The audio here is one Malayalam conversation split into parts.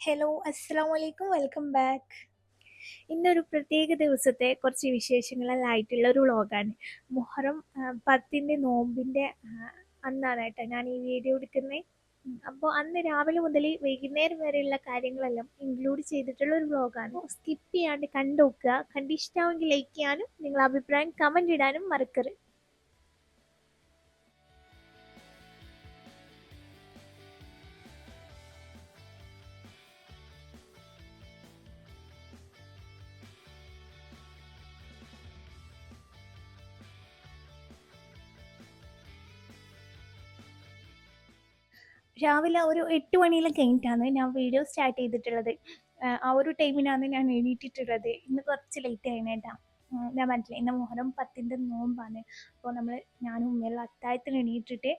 ഹലോ അസ്സാം വലൈക്കും വെൽക്കം ബാക്ക് ഇന്നൊരു പ്രത്യേക ദിവസത്തെ കുറച്ച് വിശേഷങ്ങളിലായിട്ടുള്ള ഒരു വ്ളോഗാണ്. മുഹറം പത്തിന്റെ നോമ്പിന്റെ അന്നാണ് കേട്ടോ ഞാൻ ഈ വീഡിയോ എടുക്കുന്നത് അപ്പോൾ അന്ന് രാവിലെ മുതൽ വൈകുന്നേരം വരെയുള്ള കാര്യങ്ങളെല്ലാം ഇൻക്ലൂഡ് ചെയ്തിട്ടുള്ള ഒരു വ്ളോഗാണ്. സ്കിപ്പ് ചെയ്യാണ്ട് കണ്ടു നോക്കുക കണ്ടിഷ്ടമാണെങ്കിൽ ലൈക്ക് ചെയ്യാനും നിങ്ങളുടെ അഭിപ്രായം കമന്റ് ഇടാനും മറക്കരുത്. രാവിലെ ഒരു എട്ട് മണിയിലൊക്കെ കഴിഞ്ഞിട്ടാണ് ഞാൻ വീഡിയോ സ്റ്റാർട്ട് ചെയ്തിട്ടുള്ളത്. ആ, ഒരു ടൈമിനാണ് ഞാൻ എണീറ്റിട്ടുള്ളത്. ഇന്ന് കുറച്ച് ലേറ്റ് ആയിരുന്നു ഞാൻ മനസ്സിലായി ഇന്ന് മുഹറം പത്തിന്റെ നോമ്പാണ്. അപ്പോൾ നമ്മൾ ഞാനും ഉമ്മയെല്ലാം അത്താഴത്തിന് എണീറ്റിട്ട്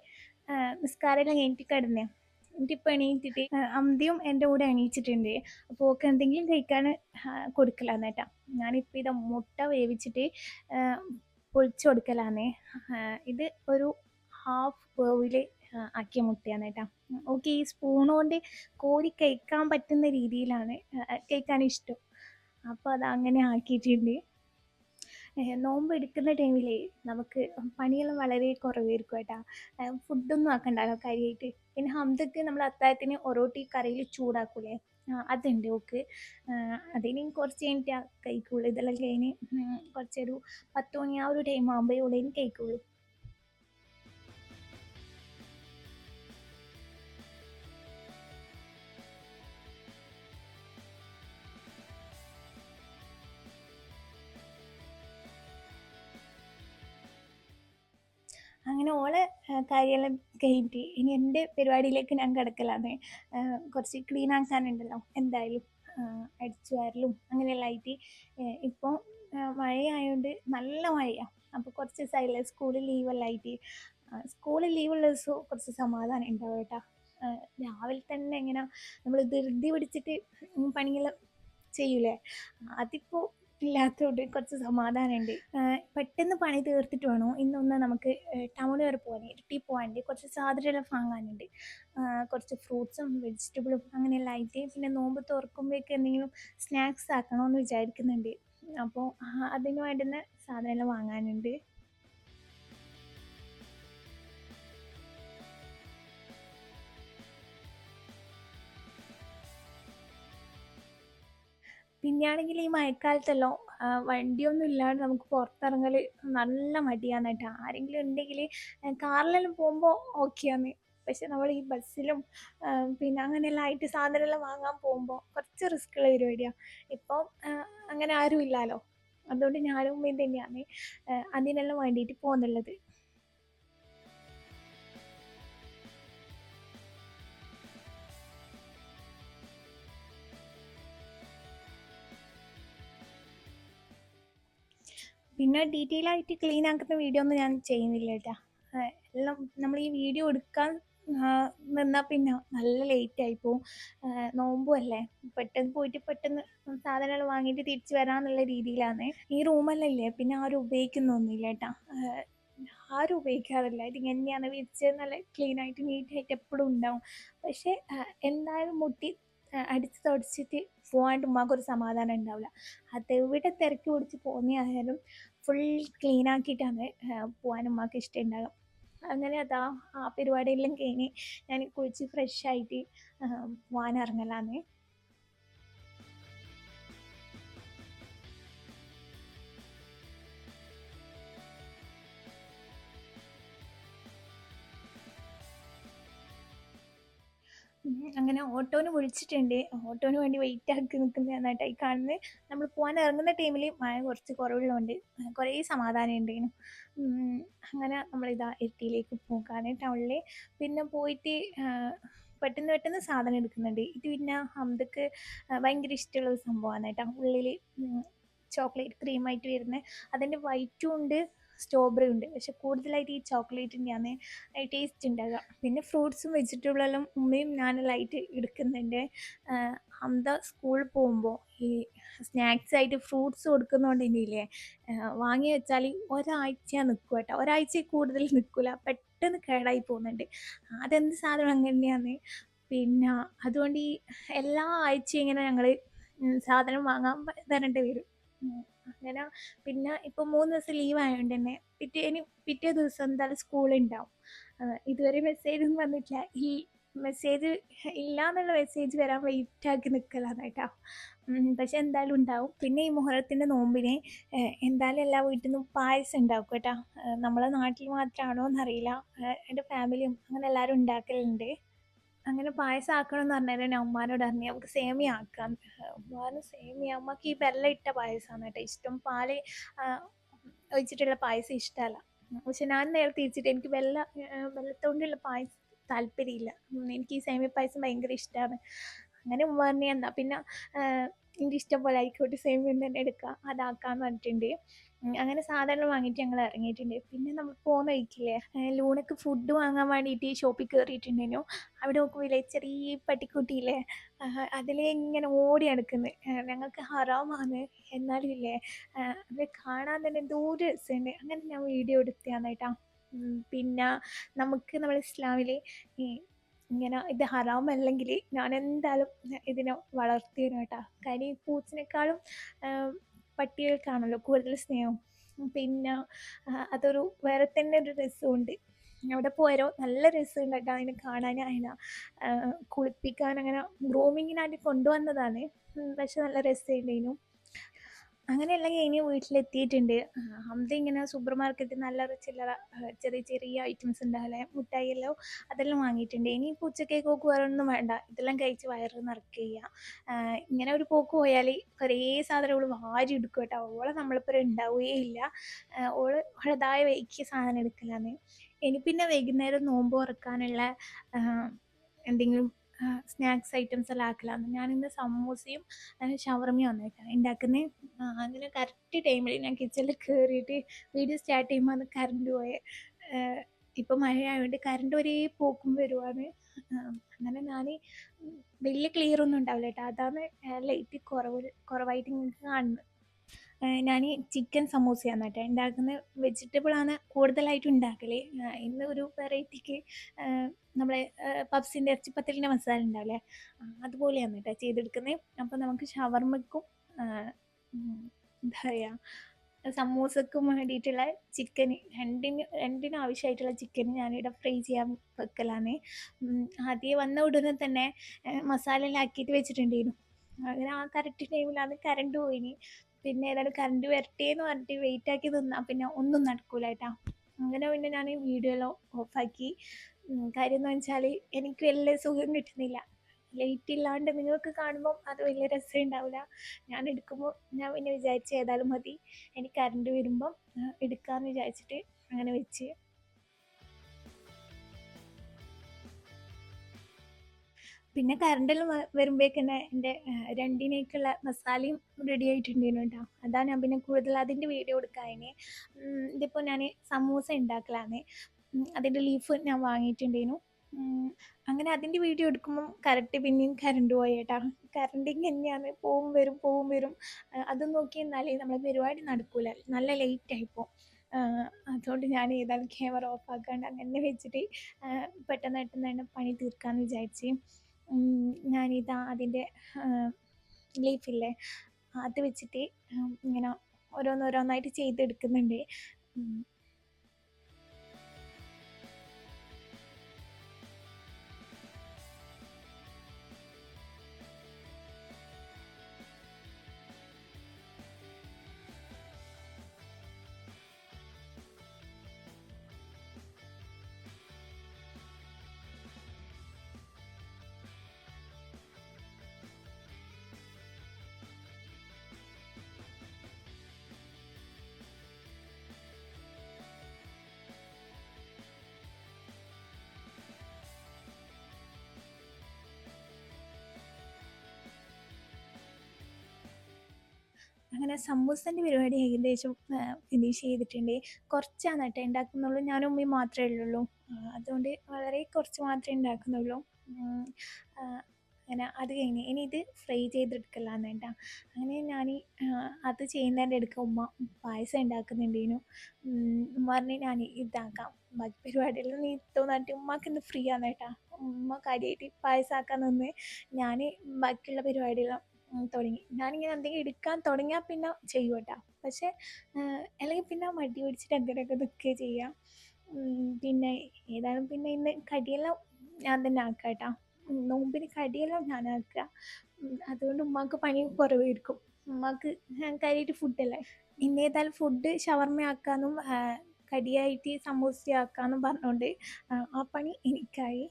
നിസ്കാരം നിസ്കാരമെല്ലാം കഴിഞ്ഞിട്ട് കിടന്നേ. എന്നിട്ട് ഇപ്പോൾ എണീറ്റിട്ട് അമ്പതിയും എന്റെ കൂടെ എണീച്ചിട്ടുണ്ട് അപ്പോൾ ഒക്കെ എന്തെങ്കിലും കഴിക്കാൻ കൊടുക്കലാന്ന് കേട്ടോ ഞാനിപ്പോൾ ഇത് മുട്ട വേവിച്ചിട്ട് പൊളിച്ചു കൊടുക്കലാന്നേ. ഇത് ഒരു ഹാഫ് വേവിൽ ആക്കിയ മുട്ടയാണ് കേട്ടോ. ഓക്കെ ഈ സ്പൂൺ കോരി കഴിക്കാൻ പറ്റുന്ന രീതിയിലാണ് കഴിക്കാൻ ഇഷ്ടം. അപ്പോൾ അത് അങ്ങനെ ആക്കിയിട്ടുണ്ട്. നോമ്പ് എടുക്കുന്ന ടൈമിൽ നമുക്ക് പണികളും വളരെ കുറവായിരിക്കും കേട്ടോ. ഫുഡൊന്നും ആക്കണ്ടല്ലോ കാര്യമായിട്ട് പിന്നെ ഹംദക്ക് നമ്മൾ അത്താഴത്തിന് ഒറോട്ടി കറിയിൽ ചൂടാക്കൂലേ? അതുണ്ട് ഓക്ക്. അതിന് കുറച്ച് കഴിഞ്ഞിട്ട് കഴിക്കുള്ളൂ ഇതെല്ലാം കഴിഞ്ഞ് കുറച്ചൊരു പത്ത് മണി ആ ഒരു ടൈം ആകുമ്പോഴേ ഉള്ളതിന് കഴിക്കുള്ളൂ അങ്ങനെ ഓളെ കാര്യമെല്ലാം കഴിഞ്ഞിട്ട് ഇനി എന്റെ പരിപാടിയിലേക്ക് ഞാൻ കിടക്കലാണ് ആ, കുറച്ച് ക്ലീൻ ആക്കാനുണ്ടല്ലോ. എന്തായാലും അടിച്ചു വാരലും അങ്ങനെയെല്ലാം ആയിട്ട്. ഇപ്പോൾ മഴയായതുകൊണ്ട് നല്ല മഴയാണ് അപ്പോൾ കുറച്ച് ദിവസമായില്ലേ സ്കൂളിൽ ലീവെല്ലാം ആയിട്ട്. സ്കൂളിൽ ലീവുള്ള ദിവസവും കുറച്ച് സമാധാനം ഉണ്ടാവും കേട്ടോ. രാവിലെ തന്നെ ഇങ്ങനെ നമ്മൾ ധൃതി പിടിച്ചിട്ട് പണിയെല്ലാം ചെയ്യൂലേ? അതിപ്പോൾ ഇല്ലാത്തതുകൊണ്ട് കുറച്ച് സമാധാനമുണ്ട് പെട്ടെന്ന് പണി തീർത്തിട്ട് വേണോ? ഇന്നൊന്ന് നമുക്ക് ടൗൺ വരെ പോകാൻ ഇരട്ടി പോകാനുണ്ട് കുറച്ച് സാധനമെല്ലാം വാങ്ങാനുണ്ട്. കുറച്ച് ഫ്രൂട്ട്സും വെജിറ്റബിളും അങ്ങനെയെല്ലാം ആയിട്ട് പിന്നെ നോമ്പ് തുറക്കുമ്പോഴേക്ക് എന്തെങ്കിലും സ്നാക്സ് ആക്കണമെന്ന് വിചാരിക്കുന്നുണ്ട്. അപ്പോൾ അതിന് വേണ്ടുന്ന സാധനമെല്ലാം വാങ്ങാനുണ്ട്. പിന്നെയാണെങ്കിൽ ഈ മഴക്കാലത്തല്ലോ വണ്ടിയൊന്നും ഇല്ലാണ്ട് നമുക്ക് പുറത്തിറങ്ങൽ നല്ല മടിയാണ് കേട്ടോ. ആരെങ്കിലും ഉണ്ടെങ്കിൽ കാറിലെല്ലാം പോകുമ്പോൾ ഓക്കെയാണ്. പക്ഷെ നമ്മൾ ഈ ബസ്സിലും പിന്നെ അങ്ങനെയെല്ലാം ആയിട്ട് സാധനമെല്ലാം വാങ്ങാൻ പോകുമ്പോൾ കുറച്ച് റിസ്ക് ഉള്ള പരിപാടിയാണ് ഇപ്പോൾ അങ്ങനെ ആരും ഇല്ലല്ലോ അതുകൊണ്ട് ഞാനും ഉമ്മയും തന്നെയാണ് അതിനെല്ലാം വേണ്ടിയിട്ട് പോകുന്നുള്ളത്. പിന്നെ ഡീറ്റെയിൽ ആയിട്ട് ക്ലീൻ ആക്കുന്ന വീഡിയോ ഒന്നും ഞാൻ ചെയ്യുന്നില്ല കേട്ടാ എല്ലാം നമ്മൾ ഈ വീഡിയോ എടുക്കാൻ നിന്നാൽ പിന്നെ നല്ല ലേറ്റ് ആയി പോവും. നോമ്പും അല്ലേ? പെട്ടെന്ന് പോയിട്ട് പെട്ടെന്ന് സാധനങ്ങൾ വാങ്ങിയിട്ട് തിരിച്ചു വരാന്നുള്ള രീതിയിലാണ് ഈ റൂമെല്ലാം പിന്നെ ആരും ഉപയോഗിക്കുന്നൊന്നുമില്ല കേട്ടാ ആരും ഉപയോഗിക്കാറില്ല. ഇത് ഇങ്ങനെയാണ് വിരിച്ച് നല്ല ക്ലീൻ ആയിട്ട് നീറ്റായിട്ട് എപ്പോഴും ഉണ്ടാവും. പക്ഷേ എന്തായാലും മുട്ടി അടിച്ച് തുടച്ചിട്ട് പോകാണ്ട് ഉമ്മാക്ക് ഒരു സമാധാനം ഉണ്ടാവില്ല അതെവിടെ തിരക്ക് പിടിച്ച് പോകുന്നതായാലും ഫുൾ ക്ലീൻ ആക്കിയിട്ടാണ് പോകാൻ ഉമ്മാക്ക് ഇഷ്ടം ഉണ്ടാകുക അങ്ങനെ അതാ ആ പരിപാടിയെല്ലാം കഴിഞ്ഞ് ഞാൻ കുളിച്ച് ഫ്രഷ് ആയിട്ട് പോകാൻ ഇറങ്ങലാന്ന്. അങ്ങനെ ഓട്ടോന് വിളിച്ചിട്ടുണ്ട്. ഓട്ടോന് വേണ്ടി വെയിറ്റ് ആക്കി നിൽക്കുന്ന നന്നായിട്ടായി കാണുന്നത്. നമ്മൾ പോകാൻ ഇറങ്ങുന്ന ടൈമിൽ മഴ കുറച്ച് കുറവുള്ളതുകൊണ്ട് കുറേ സമാധാനം ഉണ്ടായിരുന്നു അങ്ങനെ നമ്മളിതാ എത്തിയിലേക്ക് പോകാൻ ടൗണിൽ പിന്നെ പോയിട്ട് പെട്ടെന്ന് പെട്ടെന്ന് സാധനം എടുക്കുന്നുണ്ട്. ഇത് പിന്നെ ഹംദക്ക് ഭയങ്കര ഇഷ്ടമുള്ള സംഭവമാണ് കേട്ടോ. ഉള്ളിൽ ചോക്ലേറ്റ് ക്രീമായിട്ട് വരുന്നത് അതിന്റെ വൈറ്റും ഉണ്ട്. സ്ട്രോബെറി ഉണ്ട്. പക്ഷെ കൂടുതലായിട്ട് ഈ ചോക്ലേറ്റിന്റെയാണ് ടേസ്റ്റ് ഉണ്ടാകുക പിന്നെ ഫ്രൂട്ട്സും വെജിറ്റബിളെല്ലാം ഉമ്മയും ഞാനും ലൈറ്റ് എടുക്കുന്നുണ്ട്. ഹംദ സ്കൂളിൽ പോകുമ്പോൾ ഈ സ്നാക്സ് ആയിട്ട് ഫ്രൂട്ട്സ് കൊടുക്കുന്നതുകൊണ്ട് ഇനിയില്ലേ വാങ്ങി വെച്ചാൽ ഒരാഴ്ച നിൽക്കും കേട്ടോ. ഒരാഴ്ച കൂടുതൽ നിൽക്കില്ല പെട്ടെന്ന് കേടായി പോകുന്നുണ്ട്. അതെന്ത് സാധനം അങ്ങനെയാണ്? പിന്നെ അതുകൊണ്ട് ഈ എല്ലാ ആഴ്ചയും ഇങ്ങനെ ഞങ്ങൾ സാധനം വാങ്ങാൻ തരേണ്ടി വരും. അങ്ങനെ പിന്നെ ഇപ്പൊ മൂന്ന് ദിവസം ലീവ് ആയതുകൊണ്ട് തന്നെ പിറ്റേ ഇനി പിറ്റേ ദിവസം എന്തായാലും സ്കൂളുണ്ടാവും ഇതുവരെ മെസ്സേജ് ഒന്നും വന്നിട്ടില്ല. ഈ മെസ്സേജ് ഇല്ല എന്നുള്ള മെസ്സേജ് വരാൻ വെയിറ്റ് ആക്കി നിൽക്കലാണ് കേട്ടോ പക്ഷെ എന്തായാലും ഉണ്ടാവും. പിന്നെ ഈ മുഹറത്തിന്റെ നോമ്പിനെ എന്തായാലും എല്ലാ വീട്ടിൽ നിന്നും പായസം ഉണ്ടാക്കും കേട്ടോ. നമ്മളെ നാട്ടിൽ മാത്രമാണോ എന്നറിയില്ല. എന്റെ ഫാമിലിയും അങ്ങനെ എല്ലാവരും ഉണ്ടാക്കലുണ്ട്. അങ്ങനെ പായസം ആക്കണം എന്ന് പറഞ്ഞാൽ ഞാൻ ഉമ്മാനോട് പറഞ്ഞു നമുക്ക് സേമിയ ആക്കാം ഉമ്മാന് സേമിയ. അമ്മയ്ക്ക് ഈ വെള്ളം ഇട്ട പായസമാണ് കേട്ടോ ഇഷ്ടം. പാൽ ഒഴിച്ചിട്ടുള്ള പായസം ഇഷ്ടമല്ല പക്ഷെ ഞാൻ നേരെ തിരിച്ചിട്ട് എനിക്ക് വെള്ള വെള്ളത്തോണ്ടുള്ള പായസം താല്പര്യമില്ല. എനിക്ക് ഈ സേമിയ പായസം ഭയങ്കര ഇഷ്ടമാണ് അങ്ങനെ ഉമ്മ പറഞ്ഞു എന്നാൽ പിന്നെ എന്റെ ഇഷ്ടം പോലെ ആയിക്കോട്ടെ സെയിം തന്നെ എടുക്കുക അതാക്കാന്ന് പറഞ്ഞിട്ടുണ്ട്. അങ്ങനെ സാധനങ്ങൾ വാങ്ങിയിട്ട് ഞങ്ങൾ ഇറങ്ങിയിട്ടുണ്ട്. പിന്നെ നമ്മൾ പോകുന്ന വഴിക്കില്ലേ ലൂണക്ക് ഫുഡ് വാങ്ങാൻ വേണ്ടിയിട്ട് ഷോപ്പിൽ കയറിയിട്ടുണ്ടായിരുന്നു അവിടെ നോക്കുമ്പോൾ ചെറിയ പട്ടിക്കുട്ടിയില്ലേ അതിലെ ഇങ്ങനെ ഓടി നടക്കുന്നത് ഞങ്ങൾക്ക് ഹറാമാണ് എന്നാലും ഇല്ലേ അത് കാണാൻ തന്നെ എന്തോ ഒരു രസമുണ്ട്. അങ്ങനെ ഞാൻ വീഡിയോ എടുത്തതാണ് കേട്ടോ പിന്നെ നമുക്ക് നമ്മൾ ഇസ്ലാമിൽ ഇങ്ങനെ ഇത് ഹറാമല്ലെങ്കിൽ ഞാൻ എന്തായാലും ഇതിനെ വളർത്തിയിരുന്നു കേട്ടോ കാര്യം ഈ പൂച്ചനേക്കാളും പട്ടികൾക്കാണല്ലോ കൂടുതൽ സ്നേഹം. പിന്നെ അതൊരു വേറെ തന്നെ ഒരു രസമുണ്ട്. അവിടെ പോയാലോ നല്ല രസമുണ്ട് കേട്ടോ അതിനെ കാണാൻ അതിനെ കുളിപ്പിക്കാൻ അങ്ങനെ ഗ്രൂമിങ്ങിനായിട്ട് കൊണ്ടുവന്നതാണ്. പക്ഷെ നല്ല രസമുണ്ടായിരുന്നു. അങ്ങനെയെല്ലാം കഴിഞ്ഞ് വീട്ടിലെത്തിയിട്ടുണ്ട്. ഹംദ ഇങ്ങനെ സൂപ്പർ മാർക്കറ്റിൽ നല്ല ചില്ലറ ചെറിയ ചെറിയ ഐറ്റംസ് ഉണ്ടാവില്ലേ? മുട്ടായിയെല്ലാം അതെല്ലാം വാങ്ങിയിട്ടുണ്ട്. ഇനി ഇപ്പോൾ ഉച്ചക്കേക്ക് പോക്ക് വേറൊന്നും വേണ്ട. ഇതെല്ലാം കഴിച്ച് വയറ് നിറയ്ക്കുക ഇങ്ങനെ ഒരു പോക്ക് പോയാൽ കുറേ സാധനം ഓൾ വാരി എടുക്കും കേട്ടോ. ഓളെ നമ്മളിപ്പോൾ ഉണ്ടാവുകയേ ഇല്ല. ഓൾ ഓളതായ വൈക്കിയ സാധനം എടുക്കലാണ് ഇനി പിന്നെ വൈകുന്നേരം നോമ്പ് ഉറക്കാനുള്ള എന്തെങ്കിലും സ്നാക്സ് ഐറ്റംസ് എല്ലാം ആക്കലാണ് ഞാനിന്ന് സമൂസയും ഷവർമയും വന്നേക്കാം ഉണ്ടാക്കുന്നത് അങ്ങനെ കറക്റ്റ് ടൈമിൽ ഞാൻ കിച്ചണിൽ കയറിയിട്ട് വീഡിയോ സ്റ്റാർട്ട് ചെയ്യുമ്പോൾ അത് കറണ്ട് പോയെ ഇപ്പം മഴയായതുകൊണ്ട് കറണ്ട് ഒരേ പോക്കും വരുവാണ്. അങ്ങനെ ഞാൻ വലിയ ക്ലിയർ ഒന്നും ഉണ്ടാവില്ല കേട്ടോ അതാണ് ലൈറ്റ് കുറവ് കുറവായിട്ട് നിങ്ങൾക്ക് കാണുന്നത്. ഞാൻ ചിക്കൻ സമൂസയാണ് കേട്ടോ ഉണ്ടാക്കുന്നത് വെജിറ്റബിളാണ് കൂടുതലായിട്ട് ഉണ്ടാക്കൽ ഇന്ന് ഒരു വെറൈറ്റിക്ക് നമ്മളെ പബ്സിന്റെ ഇറച്ചിപ്പത്തലിന്റെ മസാല ഉണ്ടാവില്ലേ അതുപോലെയാണ് കേട്ടോ ചെയ്തെടുക്കുന്നത് അപ്പോൾ നമുക്ക് ഷവർമ്മക്കും എന്താ പറയുക സമൂസക്കും വേണ്ടിയിട്ടുള്ള ചിക്കൻ രണ്ടിന് രണ്ടിനും ആവശ്യമായിട്ടുള്ള ചിക്കൻ ഞാനിവിടെ ഫ്രൈ ചെയ്യാൻ വെക്കലാണ്. ആദ്യം വന്ന ഉടനെ തന്നെ മസാല എല്ലാം ആക്കിയിട്ട് വെച്ചിട്ടുണ്ടായിരുന്നു. അങ്ങനെ ആ കറക്റ്റ് ടൈമിലാണ് കറണ്ട് പോയിനി. പിന്നെ ഏതായാലും കറണ്ട് വരട്ടെ എന്ന് പറഞ്ഞിട്ട് വെയിറ്റ് ആക്കി നിന്നാൽ പിന്നെ ഒന്നും നടക്കൂല കേട്ടോ. അങ്ങനെ പിന്നെ ഞാൻ വീഡിയോ എല്ലാം ഓഫാക്കി കാര്യം എന്ന് വെച്ചാൽ എനിക്ക് വലിയ സുഖം കിട്ടുന്നില്ല. ലൈറ്റ് ഇല്ലാണ്ട് നിങ്ങൾക്ക് കാണുമ്പോൾ അത് വലിയ രസം ഉണ്ടാവില്ല ഞാൻ എടുക്കുമ്പോൾ ഞാൻ പിന്നെ വിചാരിച്ച് ഏതായാലും മതി. എനിക്ക് കറണ്ട് വരുമ്പം എടുക്കാമെന്ന് വിചാരിച്ചിട്ട് അങ്ങനെ വെച്ച്. പിന്നെ കറണ്ടെല്ലാം വരുമ്പോഴേക്കന്നെ എന്റെ രണ്ടിനേക്കുള്ള മസാലയും റെഡി ആയിട്ടുണ്ടായിരുന്നു കേട്ടോ അതാണ് ഞാൻ പിന്നെ കൂടുതൽ അതിന്റെ വീഡിയോ എടുക്കാതിന് ഇതിപ്പോൾ ഞാൻ സമൂസ ഉണ്ടാക്കലാണ് അതിന്റെ ലീഫ് ഞാൻ വാങ്ങിയിട്ടുണ്ടായിരുന്നു അങ്ങനെ അതിന്റെ വീഡിയോ എടുക്കുമ്പം കറക്റ്റ് പിന്നെയും കറണ്ട് പോയി കേട്ടോ കറണ്ടിങ് തന്നെയാണ് പോവും വരും പോവും വരും. അത് നോക്കി നമ്മളെ പരിപാടി നടക്കൂല. നല്ല ലേറ്റ് ആയിപ്പോ. അതുകൊണ്ട് ഞാൻ ഏതായാലും ക്യാമറ ഓഫ് ആക്കാണ്ട് അങ്ങനെ വെച്ചിട്ട് പെട്ടെന്ന് പെട്ടെന്ന് തന്നെ പണി തീർക്കാമെന്ന് വിചാരിച്ച്. ഞാനിതാ അതിന്റെ ലീഫില്ലേ അത് വെച്ചിട്ട് ഇങ്ങനെ ഓരോന്നോരോന്നായിട്ട് ചെയ്തെടുക്കുന്നുണ്ട്. അങ്ങനെ സമൂസന്റെ പരിപാടി ഏകദേശം ഫിനിഷ് ചെയ്തിട്ടുണ്ട്. കുറച്ചാണ് കേട്ടോ ഉണ്ടാക്കുന്നുള്ളൂ. ഞാനും ഉമ്മയും മാത്രമേ ഉള്ളൂ. അതുകൊണ്ട് വളരെ കുറച്ച് മാത്രമേ ഉണ്ടാക്കുന്നുള്ളൂ. അങ്ങനെ അത് കഴിഞ്ഞ് ഇനി ഇത് ഫ്രൈ ചെയ്തെടുക്കലാന്ന് കേട്ടോ. അങ്ങനെ ഞാൻ അത് ചെയ്യുന്നതിന്റെ ഇടയ്ക്ക് ഉമ്മ പായസം ഉണ്ടാക്കുന്നുണ്ടേനു. ഉമ്മ പറഞ്ഞ് ഞാൻ ഇതാക്കാം. ബാക്കി പരിപാടിയെല്ലാം നീ തോന്നാട്ട് ഉമ്മക്ക് ഇന്ന് ഫ്രീ ആണ് കേട്ടോ. ഉമ്മ കാര്യമായിട്ട് പായസമാക്കാൻ നിന്ന്. ഞാൻ ബാക്കിയുള്ള പരിപാടിയെല്ലാം തുടങ്ങി. ഞാനിങ്ങനെ എന്തെങ്കിലും എടുക്കാൻ തുടങ്ങിയാൽ പിന്നെ ചെയ്യും കേട്ടോ പക്ഷേ അല്ലെങ്കിൽ പിന്നെ മടി പിടിച്ചിട്ട് എന്തെങ്കിലുമൊക്കെ നിൽക്കുക ചെയ്യാം. പിന്നെ ഏതായാലും പിന്നെ ഇന്ന് കടിയെല്ലാം ഞാൻ തന്നെ ആക്കാം കേട്ടോ നോമ്പിന് കടിയെല്ലാം ഞാൻ ആക്കുക. അതുകൊണ്ട് ഉമ്മാക്ക് പണി കുറവായിരിക്കും. ഉമ്മാക്ക് കാര്യമായിട്ട് ഫുഡല്ലേ. ഇന്ന് ഏതായാലും ഫുഡ് ഷവർമ്മ ആക്കാനും കടിയായിട്ട് സമൂസ ആക്കാന്നും പറഞ്ഞുകൊണ്ട് ആ പണി എനിക്കായി.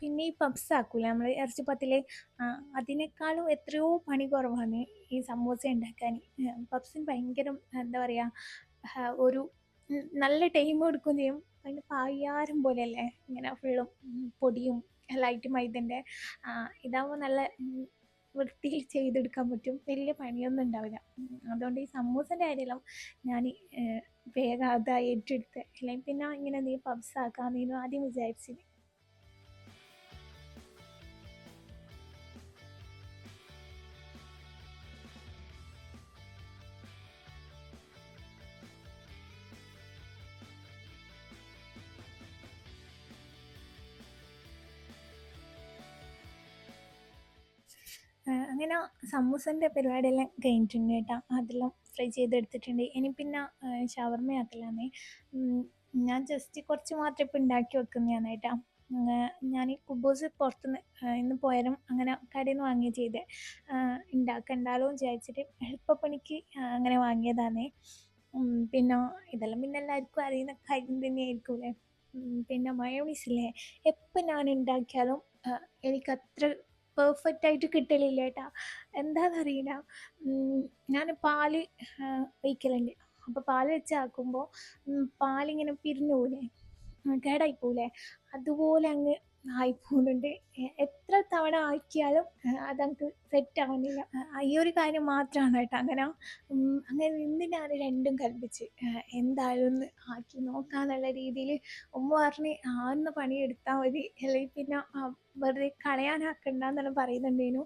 പിന്നെ ഈ പപ്സ് ആക്കൂലേ? നമ്മൾ ഇറച്ചിപ്പത്തിൽ അതിനേക്കാളും എത്രയോ പണി കുറവാണ് ഈ സമൂസ ഉണ്ടാക്കാൻ. പപ്സിന് ഭയങ്കര എന്താ പറയുക ഒരു നല്ല ടൈം എടുക്കുകയും ചെയ്യും. അതിന് പായാരം പോലെയല്ലേ? ഇങ്ങനെ ഫുള്ളും പൊടിയും ലൈറ്റ് മൈദന്റെ ഇതാകുമ്പോൾ നല്ല വൃത്തിയിൽ ചെയ്തെടുക്കാൻ പറ്റും. വലിയ പണിയൊന്നും ഉണ്ടാവില്ല. അതുകൊണ്ട് ഈ സമൂസന്റെ കാര്യമെല്ലാം ഞാൻ വേഗം അതായി ഏറ്റെടുത്ത്. അല്ലെങ്കിൽ പിന്നെ ഇങ്ങനെ നീ പബ്സ് ആക്കാമെന്നു ആദ്യം വിചാരിച്ചിന്. അങ്ങനെ സമൂസന്റെ പരിപാടിയെല്ലാം കഴിഞ്ഞിട്ടുണ്ട് കേട്ടോ. അതെല്ലാം ഫ്രൈ ചെയ്തെടുത്തിട്ടുണ്ട്. ഇനി പിന്നെ ഷവർമ്മയാക്കലാന്നേ ഞാൻ ജസ്റ്റ് കുറച്ച് മാത്രം ഇപ്പോൾ ഉണ്ടാക്കി വെക്കുന്നതാണ് കേട്ടോ. ഞാൻ ഈ കുബൂസ് പുറത്തുനിന്ന് ഇന്ന് പോയാലും അങ്ങനെ കടയിൽ നിന്ന് വാങ്ങി ചെയ്ത് ഉണ്ടാക്കണ്ടാലോ എന്ന് വിചാരിച്ചിട്ട് എളുപ്പപ്പണിക്ക് അങ്ങനെ വാങ്ങിയതാണ് പിന്നെ ഇതെല്ലാം പിന്നെ എല്ലാവർക്കും അറിയുന്ന കാര്യം തന്നെയായിരിക്കുമല്ലേ പിന്നെ മയോണീസില്ലേ എപ്പോൾ ഞാൻ ഉണ്ടാക്കിയാലും എനിക്കത്ര പെർഫെക്റ്റ് ആയിട്ട് കിട്ടലില്ല കേട്ടോ എന്താണെന്നറിയില്ല ഞാൻ പാൽ വയ്ക്കലുണ്ട്. അപ്പോൾ പാൽ വെച്ച് ആക്കുമ്പോൾ പാലിങ്ങനെ പിരിഞ്ഞു പോലെ കേടായി പോലെ അതുപോലെ അങ്ങ് ആയി പോകുന്നുണ്ട് എത്ര തവണ ആക്കിയാലും അതങ്ങക്ക് സെറ്റ് ആവുന്നില്ല. ഈ ഒരു കാര്യം മാത്രമാണ് കേട്ടോ. അങ്ങനെ അങ്ങനെ നിന്ന് ഞാൻ രണ്ടും കൽപ്പിച്ച്. എന്തായാലും ഒന്ന് ആക്കി നോക്കാന്നുള്ള രീതിയിൽ ഉമ്മ പറഞ്ഞ് ആന്ന് പണിയെടുത്താൽ മതി. അല്ലെങ്കിൽ പിന്നെ വെറുതെ കളയാനാക്കണ്ടെന്നാണ് പറയുന്നുണ്ടേനു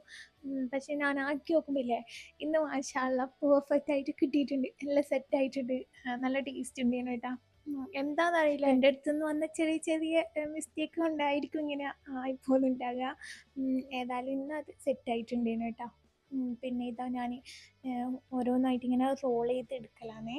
പക്ഷെ ഞാൻ ആക്കി നോക്കുമ്പോഴേ ഇന്ന് മാഷാള്ള പെർഫെക്റ്റ് ആയിട്ട് കിട്ടിയിട്ടുണ്ട്. നല്ല സെറ്റ് ആയിട്ടുണ്ട്. നല്ല ടേസ്റ്റ് ഉണ്ടേനു കേട്ടോ. എന്താണെന്നറിയില്ല എന്റെ അടുത്ത് നിന്ന് വന്ന ചെറിയ ചെറിയ മിസ്റ്റേക്ക് ഉണ്ടായിരിക്കും ഇങ്ങനെ ആയിപ്പോകുന്നുണ്ടാകുക ഏതായാലും ഇന്ന് അത് സെറ്റ് ആയിട്ടുണ്ടേനു കേട്ടോ. പിന്നെ ഇതാ ഞാൻ ഓരോന്നായിട്ട് ഇങ്ങനെ റോൾ ചെയ്ത് എടുക്കലാണേ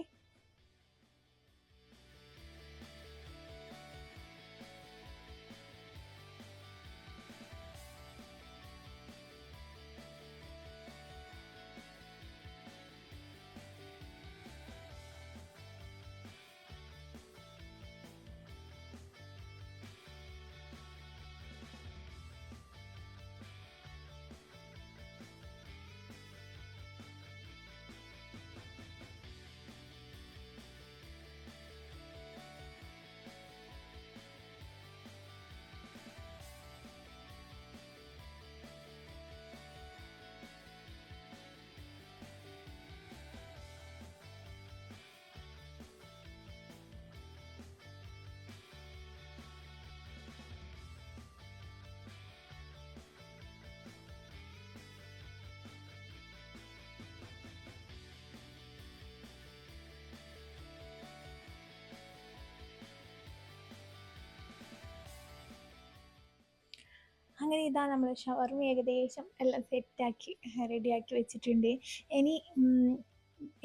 അങ്ങനെ ഇതാ നമ്മൾ ഷവർമ ഏകദേശം എല്ലാം സെറ്റാക്കി റെഡിയാക്കി വെച്ചിട്ടുണ്ട്. ഇനി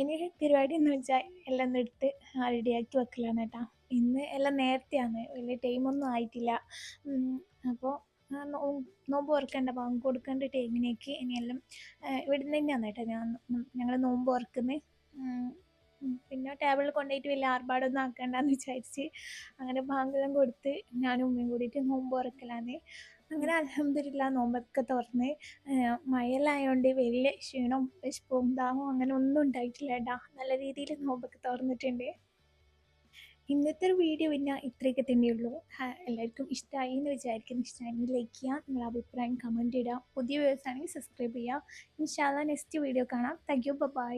ഇനി പരിപാടി എന്ന് വെച്ചാൽ എല്ലാം എടുത്ത് റെഡിയാക്കി വെക്കലാണ് കേട്ടോ ഇന്ന് എല്ലാം നേരത്തെയാണ് വലിയ ടൈമൊന്നും ആയിട്ടില്ല. അപ്പോൾ നോമ്പ് ഓർക്കേണ്ട ബാങ്ക് കൊടുക്കേണ്ട ടൈമിനേക്ക് ഇനിയെല്ലാം ഇവിടുന്ന് തന്നെയാണ് കേട്ടോ ഞാൻ ഞങ്ങൾ നോമ്പ് ഓർക്കുന്നത് പിന്നെ ടേബിളിൽ കൊണ്ടുപോയിട്ട് വലിയ ആർഭാടൊന്നും ആക്കണ്ടെന്ന് വിചാരിച്ച് അങ്ങനെ ബാങ്കെല്ലാം കൊടുത്ത് ഞാനും ഉമ്മയും കൂടിയിട്ട് നോമ്പ് തുറക്കലാണ് അങ്ങനെ അൽഹംദുലില്ലാ നോമ്പൊക്കെ തുറന്ന് മയലായോണ്ട് വലിയ ക്ഷീണം വിശപ്പും ദാഹവും അങ്ങനെ ഒന്നും ഉണ്ടായിട്ടില്ല കേട്ടോ നല്ല രീതിയിൽ നോമ്പൊക്കെ തുറന്നിട്ടുണ്ട്. ഇന്നത്തെ ഒരു വീഡിയോ പിന്നെ ഇത്രയൊക്കെ തന്നെയുള്ളൂ. എല്ലാവർക്കും ഇഷ്ടമായി എന്ന് വിചാരിക്കുന്നു. ഇഷ്ടമായെങ്കിൽ ലൈക്ക് ചെയ്യുക നിങ്ങളുടെ അഭിപ്രായം കമന്റ് ഇടുക പുതിയ വ്യൂസ് ആണെങ്കിൽ സബ്സ്ക്രൈബ് ചെയ്യുക ഇൻഷാല്ല നെക്സ്റ്റ് വീഡിയോ കാണാം. Thank you bye